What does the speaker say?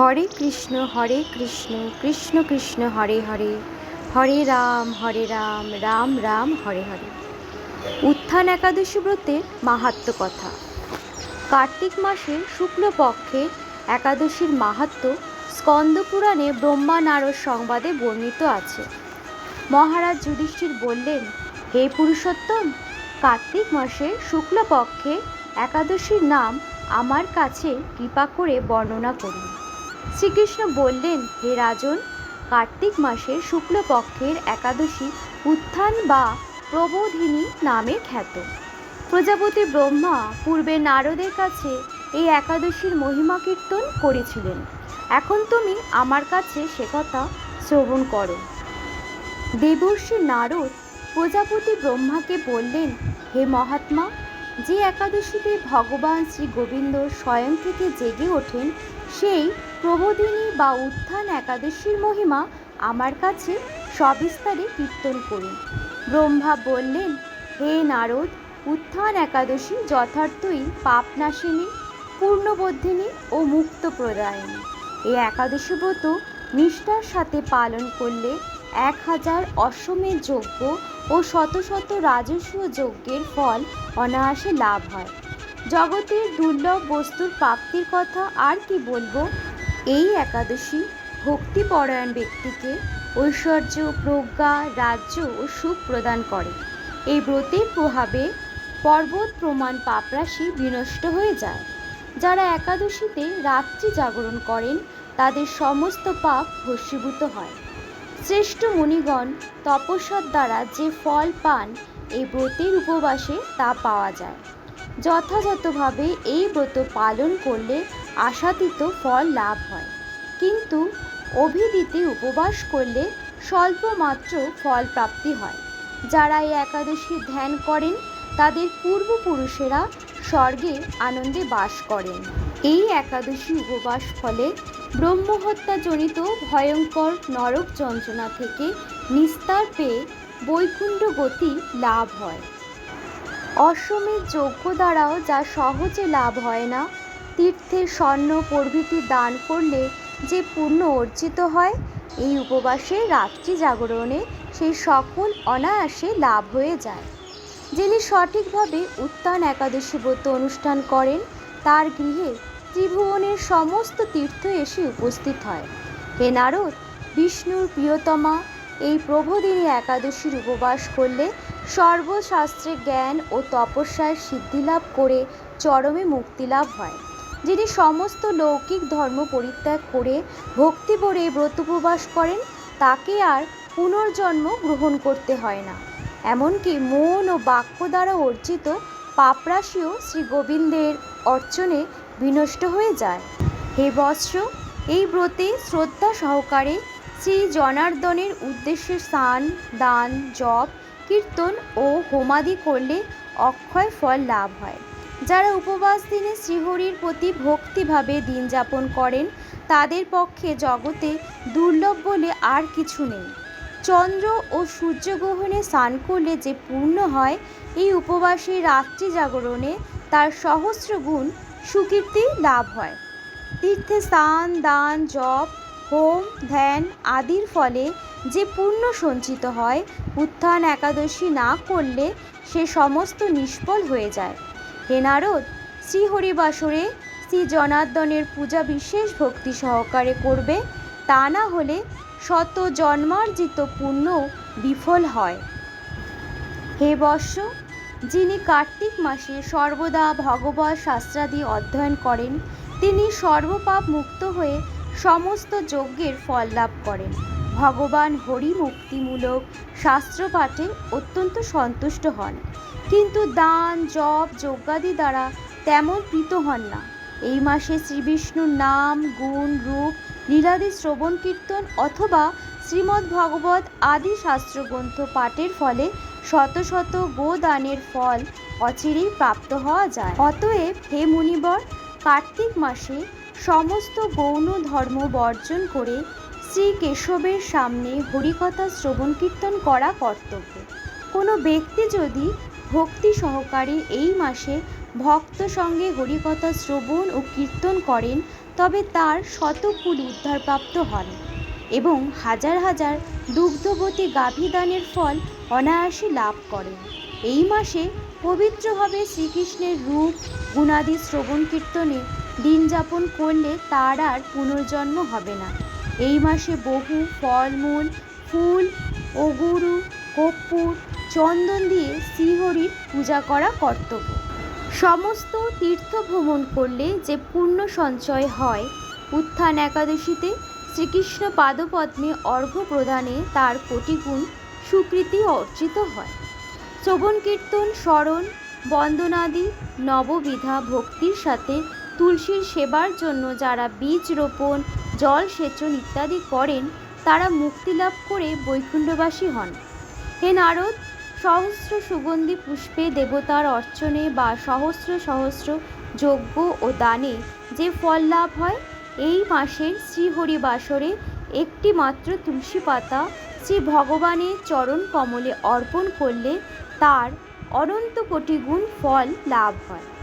হরে কৃষ্ণ হরে কৃষ্ণ কৃষ্ণ কৃষ্ণ, হরে হরে। হরে রাম হরে রাম রাম রাম, হরে হরে। উত্থান একাদশী ব্রতের মাহাত্ম কথা। কার্তিক মাসের শুক্লপক্ষে একাদশীর মাহাত্ম স্কন্দপুরাণে ব্রহ্মা নারদ সংবাদে বর্ণিত আছে। মহারাজ যুধিষ্ঠির বললেন, হে পুরুষোত্তম, কার্তিক মাসে শুক্লপক্ষে একাদশীর নাম আমার কাছে কৃপা করে বর্ণনা করুন। শ্রীকৃষ্ণ বললেন, হে রাজন, কার্তিক মাসের শুক্লপক্ষের একাদশী উত্থান বা প্রবোধিনী নামে খ্যাত। প্রজাপতি ব্রহ্মা পূর্বে নারদের কাছে এই একাদশীর মহিমা কীর্তন করেছিলেন। এখন তুমি আমার কাছে সে কথা শ্রবণ করো। দেবর্ষি নারদ প্রজাপতি ব্রহ্মাকে বললেন, হে মহাত্মা যে একাদশীতে ভগবান শ্রী গোবিন্দ স্বয়ং থেকে জেগে ওঠেন, সেই প্রবোধিনী বা উত্থান একাদশীর মহিমা আমার কাছে সবিস্তারে কীর্তন করুন। ব্রহ্মা বললেন, হে নারদ, উত্থান একাদশী যথার্থই পাপনাশিনী পূর্ণবোধিনী ও মুক্ত প্রদায়িনী এই একাদশী ব্রত নিষ্ঠার সাথে পালন করলে এক হাজার অশ্বমেধ যজ্ঞ ও শত শত রাজস্ব যজ্ঞের ফল অনায়াসে লাভ হয়। জগতের দুর্লভ বস্তুর প্রাপ্তির কথা আর কি বলব? এই একাদশী ভক্তিপরায়ণ ব্যক্তিকে ঐশ্বর্য, প্রজ্ঞা, রাজ্য ও সুখ প্রদান করে। এই ব্রতের প্রভাবে পর্বত প্রমাণ পাপরাশি বিনষ্ট হয়ে যায়। যারা একাদশীতে রাত্রি জাগরণ করেন, তাদের সমস্ত পাপ ভস্মীভূত হয়। শ্রেষ্ঠ মুনিগণ তপস্যার দ্বারা যে ফল পান, এই ব্রতের উপবাসে তা পাওয়া যায়। যথাযথভাবে এই ব্রত পালন করলে আশাতীত ফল লাভ হয়। কিন্তু অভিদিতে উপবাস করলে স্বল্প মাত্র ফল প্রাপ্তি হয়। যারা এই একাদশী ধ্যান করেন, তাদের পূর্বপুরুষেরা স্বর্গে আনন্দে বাস করেন। এই একাদশী উপবাস ফলে ব্রহ্মহত্যাজনিত ভয়ঙ্কর নরক যন্ত্রণা থেকে নিস্তার পেয়ে বৈকুণ্ঠ গতি লাভ হয়। অশ্বমেধ যজ্ঞ দ্বারাও যা সহজে লাভ হয় না, তীর্থে স্বর্ণ প্রভৃতি দান করলে যে পুণ্য অর্জিত হয়, এই উপবাসে রাত্রি জাগরণে সেই সকল অনায়াসে লাভ হয়ে যায়। যিনি সঠিকভাবে উত্তান একাদশী ব্রত অনুষ্ঠান করেন, তার গৃহে ত্রিভুবনের সমস্ত তীর্থ এসে উপস্থিত হয়। হে নারদ, বিষ্ণুর প্রিয়তমা, এই প্রবোধিনী একাদশীর উপবাস করলে সর্বশাস্ত্রে জ্ঞান ও তপস্যায় সিদ্ধিলাভ করে চরমে মুক্তিলাভ হয়। যিনি সমস্ত লৌকিক ধর্ম পরিত্যাগ করে ভক্তি ভরে ব্রত উপবাস করেন, তাকে আর পুনর্জন্ম গ্রহণ করতে হয় না। এমনকি মন ও বাক্য দ্বারা অর্জিত পাপরাশিও শ্রী গোবিন্দের অর্চনে বিনষ্ট হয়ে যায়। হে বৎস এই ব্রতে শ্রদ্ধা সহকারে শ্রী জনার্দনের উদ্দেশ্যে স্নান, দান, জপ, কীর্তন ও হোমাদি করলে অক্ষয় ফল লাভ হয়। যারা উপবাস দিনে শ্রীহরির প্রতি ভক্তিভাবে দিন যাপন করেন, তাদের পক্ষে জগতে দুর্লভ বলে আর কিছু নেই। চন্দ্র ও সূর্যগ্রহণে স্নান করলে যে পূর্ণ হয়, এই উপবাসে রাত্রি জাগরণে তার সহস্র গুণ সুকীর্তি লাভ হয়। তীর্থে স্নান, দান, জপ, হোম, ধ্যান আদির ফলে যে পুণ্য সঞ্চিত হয়, উত্থান একাদশী না করলে সে সমস্ত নিষ্ফল হয়ে যায়। হে নারদ, শ্রীহরিবাসরে শ্রী জনার্দনের পূজা বিশেষ ভক্তি সহকারে করবে, তা না হলে শত জন্মার্জিত পুণ্য বিফল হয়। হে বর্ষ যিনি কার্তিক মাসে সর্বদা ভগবত শাস্ত্রাদি অধ্যয়ন করেন, তিনি সর্বপাপ মুক্ত হয়ে সমস্ত যজ্ঞের ফল লাভ করেন। ভগবান হরি মুক্তিমূলক শাস্ত্র পাঠে অত্যন্ত সন্তুষ্ট হন। কিন্তু দান, জপ, যজ্ঞাদি দ্বারা তেমন প্রীত হন না। এই মাসে শ্রীবিষ্ণুর নাম, গুণ, রূপ, লীলাদি শ্রবণ কীর্তন অথবা শ্রীমদ্ ভগবত আদি শাস্ত্রগ্রন্থ পাঠের ফলে শত শত গোদানের ফল অচিরেই প্রাপ্ত হওয়া যায়। অতএব হে মুনিবর, কার্তিক মাসে সমস্ত গৌণ ধর্ম বর্জন করে শ্রী কেশবের সামনে হরিকথা শ্রবণ কীর্তন করা কর্তব্য। কোনো ব্যক্তি যদি ভক্তি সহকারে এই মাসে ভক্ত সঙ্গে হরিকথা শ্রবণ ও কীর্তন করেন, তবে তার শতকুল উদ্ধারপ্রাপ্ত হন এবং হাজার হাজার দুগ্ধবতী গাভীদানের ফল অনায়াসে লাভ করেন এই মাসে পবিত্রভাবে শ্রীকৃষ্ণের রূপ, গুণাদি শ্রবণ কীর্তনে দিন যাপন করলে তার আর পুনর্জন্ম হবে না। এই মাসে বহু ফলমূল, ফুল অগুরু কর্পূর, চন্দন দিয়ে শ্রীহরির পূজা করা কর্তব্য। সমস্ত তীর্থ ভ্রমণ করলে যে পূর্ণ সঞ্চয় হয়, উত্থান একাদশীতে শ্রীকৃষ্ণ পাদপদ্মে অর্ঘ্য প্রদানে তার কোটিগুণ স্বীকৃতি অর্জিত হয়। শ্রবণ কীর্তন স্মরণ, বন্দনাদি, নববিধা ভক্তির সাথে তুলসীর সেবার জন্য যারা বীজ রোপণ, জল সেচন ইত্যাদি করেন, তারা মুক্তি লাভ করে বৈকুণ্ঠবাসী হন। হে নারদ, সহস্র সুগন্ধি পুষ্পে দেবতার অর্চনে বা সহস্র সহস্র যজ্ঞ ও দানে যে ফল লাভ হয়, এই মাসের শ্রীহরি বাসরে একটি মাত্র তুলসী পাতা শ্রী ভগবানের চরণ কমলে অর্পণ করলে তার অনন্ত কোটি গুণ ফল লাভ হয়।